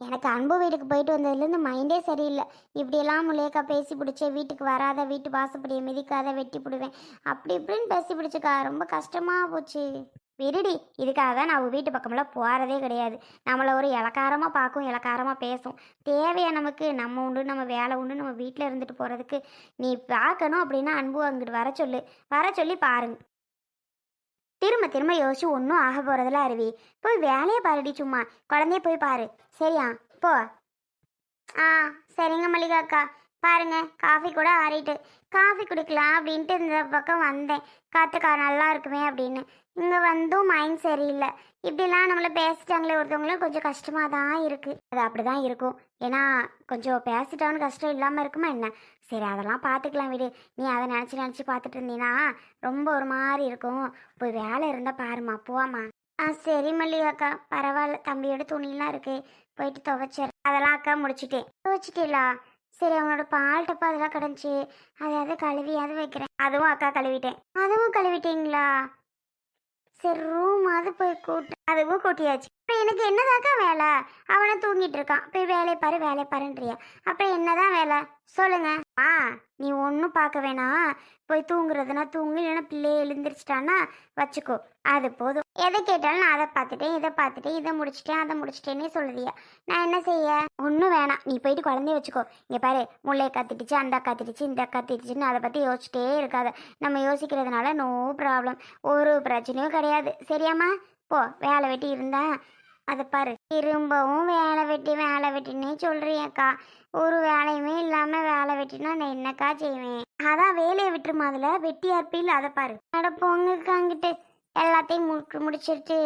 எனக்கு அன்பு வீட்டுக்கு போயிட்டு வந்ததுலேருந்து மைண்டே சரியில்லை. இப்படியெல்லாம் முல்லையக்கா பேசி பிடிச்ச வீட்டுக்கு வராத வீட்டு வாசப்படியை மிதிக்காத வெட்டி பிடுவேன். அப்படி இப்படின்னு பேசி பிடிச்சிக்கா. ரொம்ப கஷ்டமாக போச்சு. விருடி இதுக்காக தான் நான் அவள் வீட்டு பக்கமெல்லாம் போகிறதே கிடையாது. நம்மளை ஒரு இலக்காரமாக பார்க்கும் இலக்காரமாக பேசும். தேவையா நமக்கு? நம்ம உண்டு நம்ம வேலை உண்டு நம்ம வீட்டில் இருந்துட்டு போகிறதுக்கு நீ பார்க்கணும் அப்படின்னா அன்பு அங்கிட்டு வர சொல்லு. வர சொல்லி பாருங்க. திரும்ப திரும்ப யோசிச்சு ஒன்றும் ஆக போகிறதில்ல அருவி. போய் வேலையை பாருடி சும்மா. குழந்தைய போய் பாரு. சரியா? போ. ஆ சரிங்க மல்லிகா அக்கா. பாருங்க காஃபி கூட ஆறிட்டு. காஃபி குடிக்கலாம் அப்படின்ட்டு இந்த பக்கம் வந்தேன். காத்துக்கா நல்லா இருக்குமே அப்படின்னு. இங்கே வந்தும் மைண்ட் சரியில்லை. இப்படிலாம் நம்மள பேசிட்டாங்களே ஒருத்தவங்களும் கொஞ்சம் கஷ்டமாக தான் இருக்குது அது அப்படி தான் இருக்கும். ஏன்னா கொஞ்சம் பேசிட்டான்னு கஷ்டம் இல்லாமல் இருக்குமா என்ன? சரி அதெல்லாம் பார்த்துக்கலாம் விடு. நீ அதை நினச்சி நினச்சி பார்த்துட்டு இருந்தீன்னா ரொம்ப ஒரு மாதிரி இருக்கும். போய் வேலை இருந்தால் பாருமா போவாமா ஆ சரி மல்லிகாக்கா பரவாயில்ல. தம்பியோட துணியெல்லாம் இருக்குது போயிட்டு துவைச்சர் அதெல்லாம் அக்கா முடிச்சிட்டேன். துவைச்சிட்டீங்களா சரி அவனோட பால் டப்பா அதெல்லாம் கிடந்துச்சு. அதையாவது கழுவியாவது வைக்கிறேன். அதுவும் அக்கா கழுவிட்டேன். அதுவும் கழுவிட்டீங்களா? சரி ரூமாவது போய் கூட்டு அதுவும் கூட்டியாச்சு அப்புறம் எனக்கு என்னதாக்கா வேலை? அவனை தூங்கிட்டு இருக்கான். போய் வேலையை பாரு வேலையை பாருன்றியா. அப்புறம் என்னதான் வேலை? சொல்லுங்க. ஆ நீ ஒன்றும் பார்க்க வேணாம். போய் தூங்குறதுனா தூங்கு இல்லைன்னா பிள்ளைய எழுந்திரிச்சிட்டான்னா வச்சுக்கோ. அது போதும். எதை கேட்டாலும் நான் அதை பார்த்துட்டேன் இதை பார்த்துட்டேன் இதை முடிச்சிட்டேன் அதை முடிச்சிட்டேன்னே சொல்லுதியா. நான் என்ன செய்ய? ஒன்றும் வேணாம். நீ போயிட்டு குழந்தைய வச்சுக்கோ. இங்கே பாரு முல்லை கத்திட்டுச்சு அந்த கத்திட்டுச்சு இந்த கத்திட்டுச்சுன்னு அதை பற்றி யோசிச்சிட்டே இருக்காத. நம்ம யோசிக்கிறதுனால நோ ப்ராப்ளம் ஒரு பிரச்சனையும் கிடையாது. சரியாம்மா? போ வேலை வெட்டி இருந்தேன் அதை பாரு. திரும்பவும் வேலை வெட்டி வேலை வெட்டினே சொல்றியக்கா ஒரு வேலையுமே இல்லாம வேலை வெட்டினா நான் என்னக்கா செய்வேன்? அதான் வேலையை விட்டுருமா அதில்? வெட்டி இருப்பீல அதை பாரு. அட பொங்குக்காங்கிட்டு எல்லாத்தையும் முடி முடிச்சிட்டு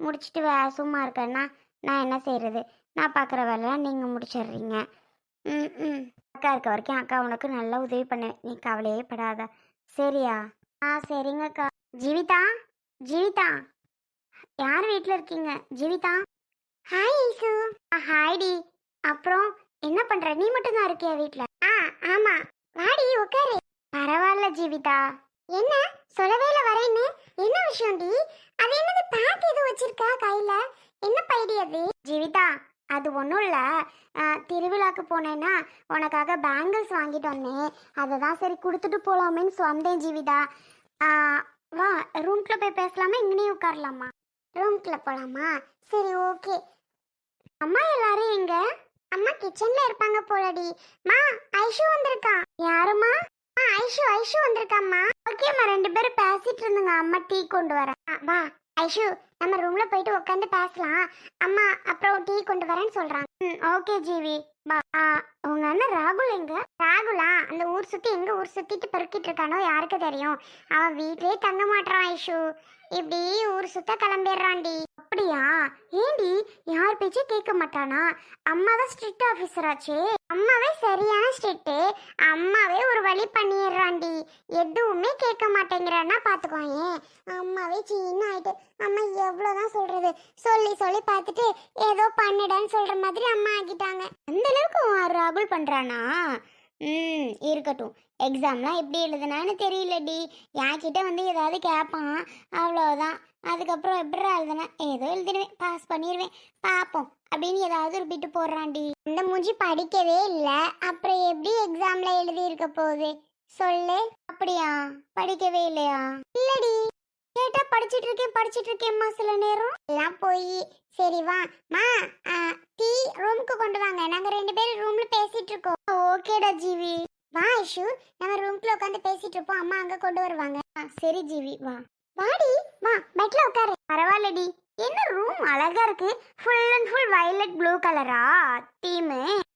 முடிச்சிட்டு வே சும்மா இருக்கேன்னா நான் என்ன செய்யறது நான் பார்க்குற வேலையெல்லாம் நீங்க முடிச்சிடுறீங்க. ம் ம். அக்கா இருக்க வரைக்கும் அக்கா உனக்கு நல்லா உதவி பண்ணேன் நீ கவலையே படாத. சரியா? ஆ சரிங்கக்கா ஜீவிதா? ஜீவிதா? யார் வீட்டில் இருக்கீங்க? ஜீவிதா. Hi ice. ஹாய்டி அப்புறம் என்ன பண்ற? நீ மட்டும் தான் இருக்கியா வீட்ல? ஆ ஆமா. வாடி உட்காரு பரவாயில்ல ஜீவிதா. என்ன? சொல்லவே இல்ல வரேன்னு. என்ன விஷயம் டி? அது என்னது பேக் எதுவும் வச்சிருக்கா கையில? என்ன பைடி அது? ஜீவிதா அது ஒன்றும் இல்லை. திருவிழாக்கு போனேன்னா உனக்காக பேங்கிள்ஸ் வாங்கிட்டு வந்தேன். அதை தான் சரி கொடுத்துட்டு போகலாமேன்னு வந்தேன் ஜீவிதா. ஆ, வா ரூம்குள்ளே போய் பேசலாமா? இங்கேயே உட்காரலாமா? ரூம்குள்ளே போலாமா? சரி ஓகே அம்மா எல்லாரும் எங்க? அம்மா கிச்சன்ல இருப்பாங்க போலடி. மா ஐஷு வந்திருக்கா. யாருமா ஆ ஐஷு ஐஷு வந்திருக்காம்மா. ஓகேம்மா ரெண்டு பேரும் பேசிட்டு இருந்துங்க. அம்மா டீ கொண்டு வரேன். வா. ஐஷு நம்ம ரூம்ல போயிட்டு உட்காந்து பேசலாம். அம்மா அப்புறம் டீ கொண்டு வரேன்னு சொல்றாங்க. ம் ஓகே ஜீவி. பா உங்க அண்ணன் ராகுல் எங்க? ராகுலா? அந்த ஊர் சுத்தி எங்க ஊர் சுத்திட்டு பெருக்கிட்டு இருக்கானோ யாருக்கு தெரியும்? அவன் வீட்லயே தங்க மாட்டான் ஐஷு. இப்படி ஊர் சுத்த கிளம்பிடுறான்டி. அப்படியா? ஏண்டி? யார் பேச்சும் கேட்க மாட்டானா? அம்மா தான் ஸ்ட்ரிக்ட் ஆஃபீஸர் ஆச்சே. அம்மாவே சரியான ஸ்ட்ரிக்ட்டு அம்மாவே ஒரு வழி பண்ணிடுறான்டி. எதுவுமே கேட்க மாட்டேங்கிறான்னா பார்த்துக்கோயே அம்மாவே சின்ன ஆயிட்டு அம்மா எவ்வளோதான் சொல்றது? சொல்லி சொல்லி பார்த்துட்டு ஏதோ பண்ணிடன்னு சொல்ற மாதிரி அம்மா ஆக்கிட்டாங்க. அந்த அளவுக்கு ராகுல் பண்றானா? ம் இருக்கட்டும். எக்ஸாம்லாம் எப்படி எழுதுனான்னு தெரியலடி. என்கிட்ட வந்து ஏதாவது கேட்பான் அவ்வளோதான் அதுக்கப்புறம் எப்படி எழுதுனேன் ஏதோ எழுதிடுவேன். பாஸ் பண்ணிடுவேன் பார்ப்போம் அப்படின்னு ஏதாவது ஒரு பிட்டு போடுறான்டி. இந்த மூஞ்சி படிக்கவே இல்லை. அப்புறம் எப்படி எக்ஸாமில் எழுதியிருக்க போகுது? சொல்லு. அப்படியா? படிக்கவே இல்லையா? இல்லடி. கேட்டா படிச்சிட்டு இருக்கேன் படிச்சிட்டு இருக்கேம்மா சில நேரம். எல்லாம் போய். சரி வா. மா ஆ, டீ ரூமுக்கு கொண்டு வாங்க. நாங்க ரெண்டு பேரும் ரூம்ல பேசிட்டு இருக்கோம் ஓகேடா ஜீவி. வா ஐஷு. நம்ம ரூம்குள்ள உட்காந்து பேசிட்டு இருப்போம். அம்மா அங்க கொண்டு வருவாங்க. ஆ, சரி ஜீவி. வா. வாடி. வா பெட்ல உட்காரு. பரவாயில்லடி. என்ன ரூம் அழகா இருக்கு. Full and full violet blue கலரா தீம்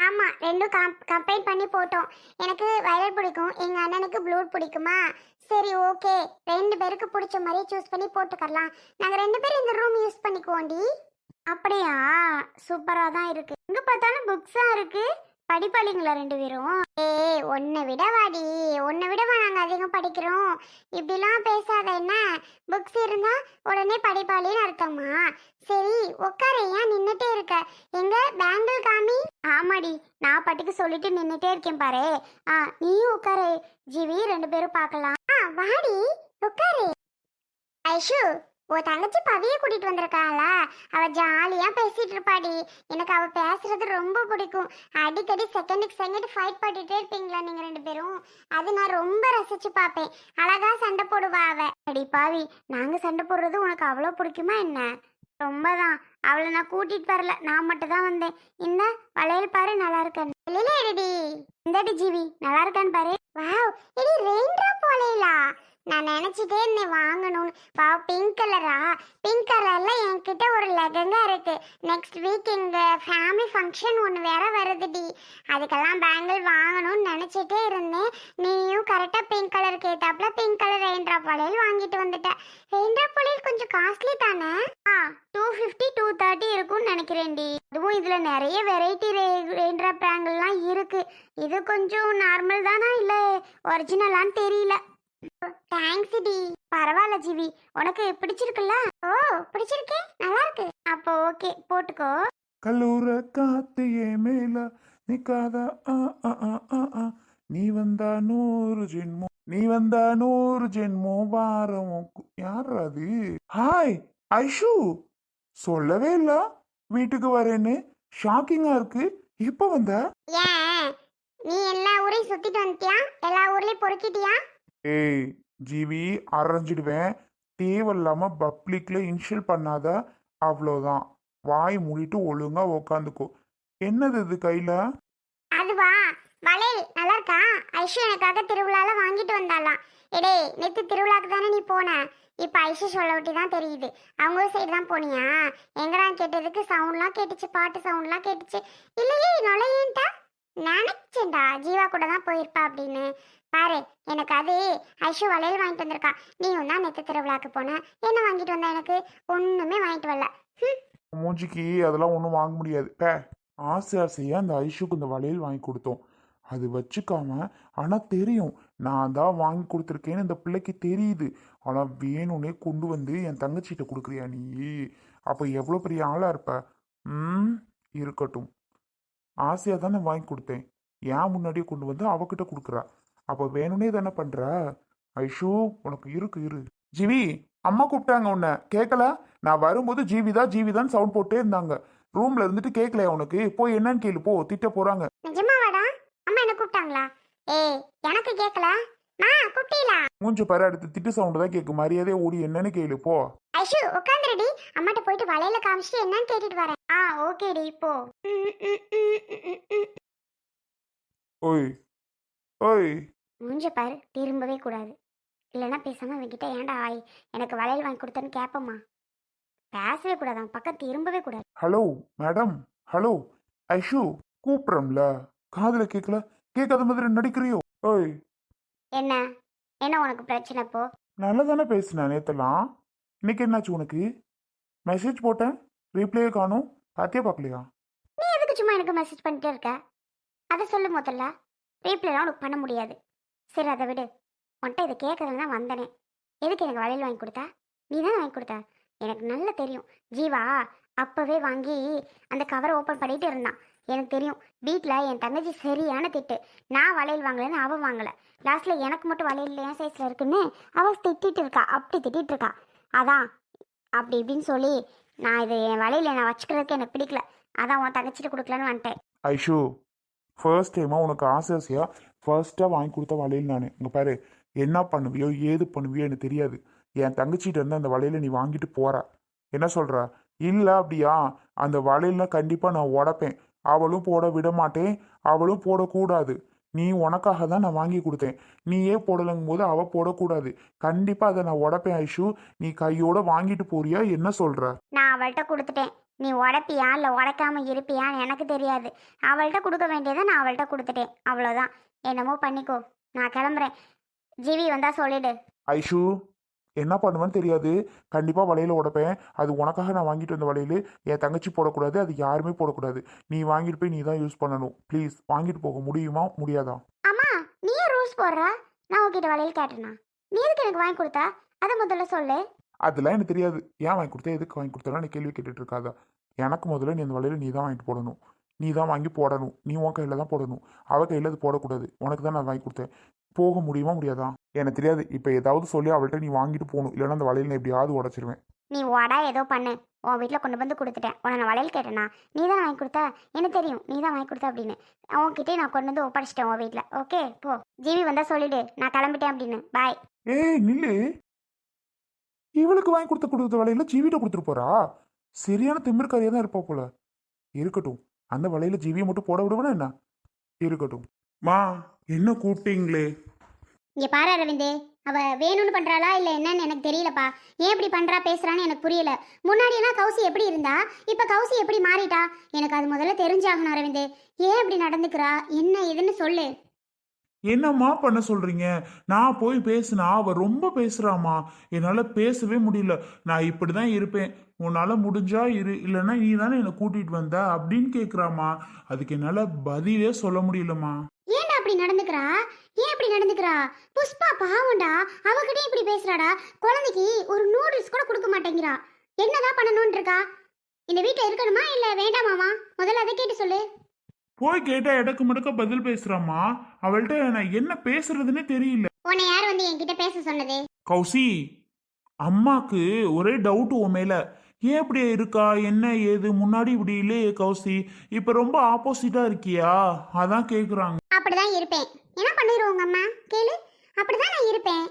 ஆமா ரெண்டும் கம்பைன் பண்ணி போட்டோம். எனக்கு வயலட் பிடிக்கும். எங்க அண்ணனுக்கு ப்ளூ பிடிக்குமா? சரி ஓகே ரெண்டு பேருக்கு பிடிச்ச மாதிரி சூஸ் பண்ணி போட்டுக்கலாம் நாங்க ரெண்டு பேரும் இந்த ரூம் யூஸ் பண்ணிக்குவோம்டி. அப்படியா? சூப்பரா தான் இருக்கு. எங்க பார்த்தாலும் புக்ஸா இருக்கு. படிப்பாளிங்களா ரெண்டு பேரும்? ஏய் உன்னை விட வாடி உன்னை விடவா நாங்க அதிகம் படிக்கிறோம். இப்படிலாம் பேசாத என்ன? புக்ஸ் இருந்தா உடனே படிப்பாளின்னு அர்த்தமா? சரி உட்கார ஏன் நின்னுட்டே இருக்க? எங்க? பேங்கிள் காமி? ஆமாடி. நான் பாட்டுக்கு சொல்லிட்டு நின்னுட்டே இருக்கேன் பாரு. ஆ நீயும் உட்காரு ஜிவி ரெண்டு பேரும் பார்க்கலாம் ஆ வாடி. உட்காரு ஐஷு ஓ தங்கச்சி பவிய கூட்டிட்டு வந்திருக்காளா? அவ ஜாலியா பேசிட்டு இருப்பாடி எனக்கு அவ பேசுறது ரொம்ப பிடிக்கும். அடிக்கடி செகண்டுக்கு செகண்ட் ஃபைட் பண்ணிட்டே இருப்பீங்களா நீங்க ரெண்டு பேரும்? அது நான் ரொம்ப ரசிச்சு பார்ப்பேன். அழகா சண்டை போடுவா அவ. அடி பாவி நாங்க சண்டை போடுறது உனக்கு அவ்வளோ பிடிக்குமா என்ன? ரொம்பதான். அவளை நான் கூட்டிட்டு வரல. நான் மட்டும் தான் வந்தேன். இந்த வளையல் பாரு நல்லா இருக்கேன் இல்லையே எடி இந்தடி ஜீவி நல்லா இருக்கான்னு பாரு. வாவ் எடி ரெயின் ட்ராப் வளையலா? நான் நினைச்சிட்டே இருந்தேன் வாங்கணும்னு. பா பிங்க் கலரா பிங்க் கலர்ல என்கிட்ட ஒரு லெகங்கா இருக்கு. நெக்ஸ்ட் வீக் எங்க ஃபேமிலி ஃபங்க்ஷன் ஒன்று வேற வருதுடி அதுக்கெல்லாம் பேங்கிள் வாங்கணும்னு நினைச்சிட்டே இருந்தேன். நீயும் கரெக்டாக பிங்க் கலர் கேட்டாப்புல பிங்க் கலர் ரெயின் ட்ராப் வாங்கிட்டு வந்துட்டேன் ரெயின் ட்ராப் கொஞ்சம் காஸ்ட்லி தானே? ஆ டூ ஃபிஃப்டி டூ தேர்ட்டி இருக்கும்னு நினைக்கிறேன்டி அதுவும் இதில் நிறைய வெரைட்டி ரெயின் ட்ராப் பேங்கிள்லாம் இருக்குது இது கொஞ்சம் நார்மல் தானா இல்லை ஒரிஜினலான்னு தெரியல. தேங்க்ஸ் டி. பரவாயில்ல ஜிவி. உனக்கு பிடிச்சிருக்குல்ல? ஓ பிடிச்சிருக்கே? நல்லா இருக்கு அப்போ ஓகே போட்டுக்கோ. கல்லூர காத்து என் மேல நிக்காத ஆ, ஆ, ஆ. நீ வந்தா நூறு ஜென்மோ நீ வந்தா நூறு ஜென்மோ வாரம். யார் அது? ஹாய் ஐஷு. சொல்லவே இல்ல. வீட்டுக்கு வரேன்னு. ஷாக்கிங்கா இருக்கு. இப்ப வந்த? ஏன்? நீ எல்லா ஊரையும் சுத்திட்டு வந்துட்டியா? எல்லா ஊர்லயும் பொறுக்கிட்டியா? ஏய் ஜிவி அரைஞ்சிடுவேன். தேவையில்லாம பப்ளிக்ல இன்ஷியல் பண்ணாத அவ்வளோதான். வாய் மூடிட்டு ஒழுங்கா உக்காந்துக்கோ. என்னது இது கையில? அதுவா? வளையல் நல்லா இருக்கா ஐஷு எனக்காக திருவிழால வாங்கிட்டு வந்தாலாம் எடே நேத்து திருவிழாக்கு தானே நீ போன? இப்ப ஐஷு சொல்ல விட்டு தான் தெரியுது. அவங்க சைடு தான் போனியா? எங்கடா கேட்டதுக்கு சவுண்ட்லாம் கேட்டுச்சு பாட்டு சவுண்ட்லாம் கேட்டுச்சு. இல்லையே நுழையேன்ட்டா? நினைச்சேன்டா. ஜீவா கூட தான் போயிருப்பா அப்படின்னு. பாரு எனக்கு அது ஐஷு வளையல் வாங்கிட்டு வந்திருக்கா. நீயும் தான் நேத்து திருவிழாக்கு போன. என்ன வாங்கிட்டு வந்தா எனக்கு? ஒண்ணுமே வாங்கிட்டு வரல. மூஞ்சிக்கு அதெல்லாம் ஒன்றும் வாங்க முடியாது. பே ஆசை ஆசையாக அந்த ஐஷுக்கு இந்த வளையல் வாங்கி கொடுத்தோம். அது வச்சுக்காம ஆனால் தெரியும். நான் தான் வாங்கி கொடுத்துருக்கேன்னு இந்த பிள்ளைக்கு தெரியுது. ஆனால் வேணும்னே கொண்டு வந்து என் தங்கச்சிகிட்ட கொடுக்குறியா நீ? அப்போ எவ்வளோ பெரிய ஆளாக இருப்ப? ம் இருக்கட்டும். ஆசையாக தானே வாங்கி கொடுத்தேன். ஏன் முன்னாடியே கொண்டு வந்து அவகிட்ட கொடுக்குறா? அப்போ வேணும்னே தானே பண்ணுற ஐஷு உனக்கு இருக்கு இரு. ஜிவி அம்மா கூப்பிட்டாங்க உன்னை. கேட்கல நான் வரும்போது ஜீவிதா ஜீவிதான் சவுண்ட் போட்டே இருந்தாங்க. ரூம்ல இருந்துட்டு கேட்கலையா உனக்கு? போய் என்னன்னு கேளு போ. திட்ட போறாங்க. நிஜமாவாடா? அம்மா என்ன கூப்பிட்டாங்களா? ஏய் எனக்கு கேட்கல மூஞ்ச பாரு அடுத்து திட்டு சவுண்ட் தான் கேட்கும். மரியாதையா ஓடி என்னன்னு கேளு போ. ஐஷு உட்காந்துருடி அம்மாட்ட போயிட்டு வளையல காமிச்சிட்டு என்னன்னு கேட்டுட்டு வரேன். ஆ ஓகேடி போ. ஓய் ஓய். மூஞ்ச பாரு திரும்பவே கூடாது. இல்லைன்னா பேசாம அவன்கிட்ட ஏன்டா ஆய் எனக்கு வளையல் வாங்கி கொடுத்தேன்னு கேட்போமா பேசவே கூடாது அவன் பக்கம் திரும்பவே கூடாது. Hello madam hello. ஐஷு கூப்பிட்றோம்ல. காதுல கேட்கல கேட்காத மாதிரி நடிக்கிறியோ? ஓய் என்ன? என்ன உனக்கு பிரச்சனை இப்போ? நல்லா தானே பேசினேன் நேத்தெல்லாம். இன்னைக்கு என்னாச்சு உனக்கு? மெசேஜ் போட்டேன். ரீப்ளே காணும். பாத்தியா பார்க்கலையா நீ எதுக்கு சும்மா எனக்கு மெசேஜ் பண்ணிட்டே இருக்க? அதை சொல்லு முதல்ல. ரீப்ளைலாம் உனக்கு பண்ண முடியாது. சரி அதை விடு. உன்கிட்ட இதை கேட்கறதுல தான் வந்தனே. எதுக்கு எனக்கு வளையல் வாங்கி கொடுத்தா? நீ தானே வாங்கி கொடுத்த? எனக்கு நல்லா தெரியும். ஜீவா அப்போவே வாங்கி அந்த கவரை ஓப்பன் பண்ணிட்டு இருந்தான். எனக்கு தெரியும். வீட்டில் என் தங்கச்சி சரியான திட்டு. நான் வளையல் வாங்கலைன்னு அவன் வாங்கலை. லாஸ்ட்டில் எனக்கு மட்டும் வளையல் என் சைஸில் இருக்குன்னு அவள் திட்டிகிட்டு இருக்கா. அப்படி திட்டிகிட்டு இருக்கா. அதான் அப்படி இப்படின்னு சொல்லி நான் இது என் வலையில நான் வச்சுக்கிறதுக்கு எனக்கு பிடிக்கல. அதான் உன் தங்கச்சிட்டு கொடுக்கலன்னு வந்துட்டேன். ஐஷு ஃபர்ஸ்ட் டைமாக உனக்கு ஆசை ஆசையாக ஃபர்ஸ்ட்டாக வாங்கி கொடுத்த வளையல் நான். இங்கே பாரு என்ன பண்ணுவியோ ஏது பண்ணுவியோ எனக்கு தெரியாது. என் தங்கச்சிட்ட இருந்து அந்த வளையலை நீ வாங்கிட்டு போகிற என்ன சொல்கிற இல்லை அப்படியா? அந்த வளையல்லாம் கண்டிப்பாக நான் உடைப்பேன். அவளும் போட விட மாட்டேன். அவளும் போடக்கூடாது. நீ உனக்காக தான் நான் வாங்கி கொடுத்தேன். நீயே போடலங்கும் போது அவள் போடக்கூடாது. கண்டிப்பாக அதை நான் உடைப்பேன் ஐஷு. நீ கையோட வாங்கிட்டு போறியா? என்ன சொல்ற? நான் அவள்கிட்ட கொடுத்துட்டேன். நீ உடைப்பியா? இல்லை உடைக்காம இருப்பியான்னு எனக்கு தெரியாது. அவள்கிட்ட கொடுக்க வேண்டியதை நான் அவள்கிட்ட கொடுத்துட்டேன். அவ்வளோதான் என்னமோ பண்ணிக்கோ. நான் கிளம்புறேன். ஜிவி வந்தா சொல்லிடு. ஐஷு என்ன பண்ணுவேன்னு தெரியாது. கண்டிப்பாக வளையல உடைப்பேன். அது உனக்காக நான் வாங்கிட்டு வந்த வளையல். என் தங்கச்சி போடக்கூடாது. அது யாருமே போடக்கூடாது. நீ வாங்கிட்டு போய் நீ தான் யூஸ் பண்ணணும். ப்ளீஸ் வாங்கிட்டு போக முடியுமா? முடியாதா? அம்மா நீ ரூல்ஸ் போடுற. நான் உங்ககிட்ட வளையல் கேட்டேனா? நீ எதுக்கு எனக்கு வாங்கி கொடுத்தா? அதை முதல்ல சொல்லு. அதெல்லாம் எனக்கு தெரியாது. ஏன் வாங்கி கொடுத்தா? எதுக்கு வாங்கி கொடுத்தா நீ கேள்வி கேட்டுட்டு இருக்காதா. எனக்கு முதல்ல நீ அந்த வளையல நீ தான் வாங்கிட்டு போடணும். நீ தான் வாங்கி போடணும். நீ உன் கையில் தான் போடணும். அவ கையில் அது போடக்கூடாது. உனக்கு தான் நான் வாங்கி கொடுத்தேன். போக முடியுமா முடியாதா? எனக்கு தெரியாது. இப்போ ஏதாவது சொல்லி அவள்கிட்ட நீ வாங்கிட்டு போகணும். இல்லைன்னா அந்த வளையல் நான் எப்படியாவது உடச்சிருவேன். நீ வாடா ஏதோ பண்ணு. உன் வீட்டில் கொண்டு வந்து கொடுத்துட்டேன். உன்னை நான் வளையல் கேட்டேனா? நீ தான் வாங்கி கொடுத்த? எனக்கு தெரியும். நீ தான் வாங்கி கொடுத்த அப்படின்னு. உன்கிட்டே நான் கொண்டு வந்து ஒப்படைச்சிட்டேன் உன் வீட்டில் ஓகே? போ. ஜீவி வந்தால் சொல்லிடு. நான் கிளம்பிட்டேன் அப்படின்னு. பாய் ஏய் நில்லு. இவளுக்கு வாங்கி கொடுத்த கொடுத்த வலையில ஜீவிட்ட கொடுத்துட்டு போறா? சரியான திமிர்காரியா தான் இருப்பா போல. இருக்கட்டும். அந்த வலையில ஜீவியை மட்டும் போட விடுவேனா என்ன? இருக்கட்டும். மா என்ன கூப்பிட்டீங்களே? இங்கே பாரு அரவிந்தே அவ வேணும்னு பண்றாளா இல்ல என்னன்னு எனக்கு தெரியலப்பா. ஏன் இப்படி பண்றா பேசுறான்னு எனக்கு புரியல. முன்னாடி எல்லாம் கௌசி எப்படி இருந்தா இப்ப கௌசி எப்படி மாறிட்டா? எனக்கு அது முதல்ல தெரிஞ்சாகணும் அரவிந்தே. ஏன் இப்படி நடந்துக்கிறா? என்ன ஏதுன்னு சொல்லு. என்னம்மா பண்ண சொல்றீங்க? நான் போய் பேசினா அவ ரொம்ப பேசுறாமா என்னால பேசவே முடியல. நான் இப்படிதான் இருப்பேன். உன்னால முடிஞ்சா இரு. இல்லைன்னா நீ தானே என்னை கூட்டிட்டு வந்த அப்படின்னு கேக்குறாமா அதுக்கு என்னால பதிலே சொல்ல முடியலம்மா. ஏன்டா அப்படி நடந்துக்கிறா? ஏன் இப்படி நடந்துக்கிறா? புஷ்பா பாவம்டா. அவகிட்ட இப்படி பேசுறாடா. குழந்தைக்கு ஒரு நூடுல்ஸ் கூட கொடுக்க மாட்டேங்கிறா. என்னதான் பண்ணணும்னு இருக்கா? இந்த வீட்டில் இருக்கணுமா இல்லை வேண்டாமாமா முதல்ல அதை கேட்டு சொல்லு. போய் கேட்டா இடக்கு மடக்க பதில் பேசுறாம்மா. அவள்கிட்ட நான் என்ன பேசுறதுன்னே தெரியல. உன்னை யார் வந்து என்கிட்ட பேச சொன்னது? கௌசி அம்மாக்கு ஒரே டவுட் உன் மேல. ஏன் இப்படி இருக்கா? என்ன ஏது? முன்னாடி இப்படி இல்லையே கௌசி. இப்ப ரொம்ப ஆப்போசிட்டா இருக்கியா? அதான் கேக்குறாங்க. அப்படிதான் இருப்பேன். என்ன பண்ணிடுவோம் உங்க அம்மா கேளு அப்படிதான் நான் இருப்பேன்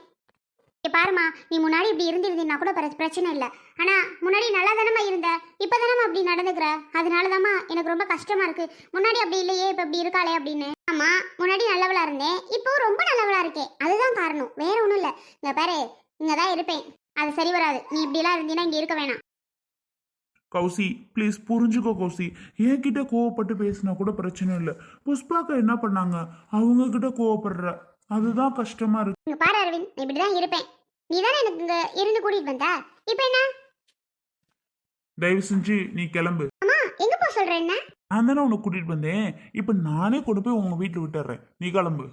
பாருமா நீ முன்னாடி இப்படி இருந்திருந்தீங்கன்னா கூட பிர- பிரச்சனை இல்லை. ஆனா முன்னாடி நல்லா தானம்மா இருந்த? இப்போ தானம்மா அப்படி நடந்துக்கிற? அதனால தாம்மா எனக்கு ரொம்ப கஷ்டமா இருக்கு. முன்னாடி அப்படி இல்லையே இப்போ இப்படி இருக்காளே அப்படின்னு. ஆமா முன்னாடி நல்லவளா இருந்தேன். இப்போ ரொம்ப நல்லவளா இருக்கேன். அதுதான் காரணம். வேற ஒன்றும் இல்லை. இங்க பாரு இங்க தான் இருப்பேன். அது சரி வராது. நீ இப்படிலாம் இருந்தீங்கன்னா இங்கே இருக்க வேணாம். கௌசி ப்ளீஸ் புரிஞ்சுக்கோ கௌசி. என்கிட்ட கோவப்பட்டு பேசினா கூட பிரச்சனை இல்லை. புஷ்பாக்கா என்ன பண்ணாங்க? அவங்க கிட்ட கோவப்படுற. அதுதான் கஷ்டமா இருக்கு. பாரு அரவிந்த். நான் இப்படி தான் இருப்பேன். நீ தானே எனக்கு இங்க இருந்து கூட்டிட்டு வந்த? இப்போ என்ன? தயவு செஞ்சு நீ கிளம்பு. அம்மா எங்க போக சொல்ற என்ன? நான் தானே உன்னை கூட்டிட்டு வந்தேன். இப்ப நானே கொண்டு போய் உங்க வீட்டுல விட்டுறேன். நீ கிளம்பு.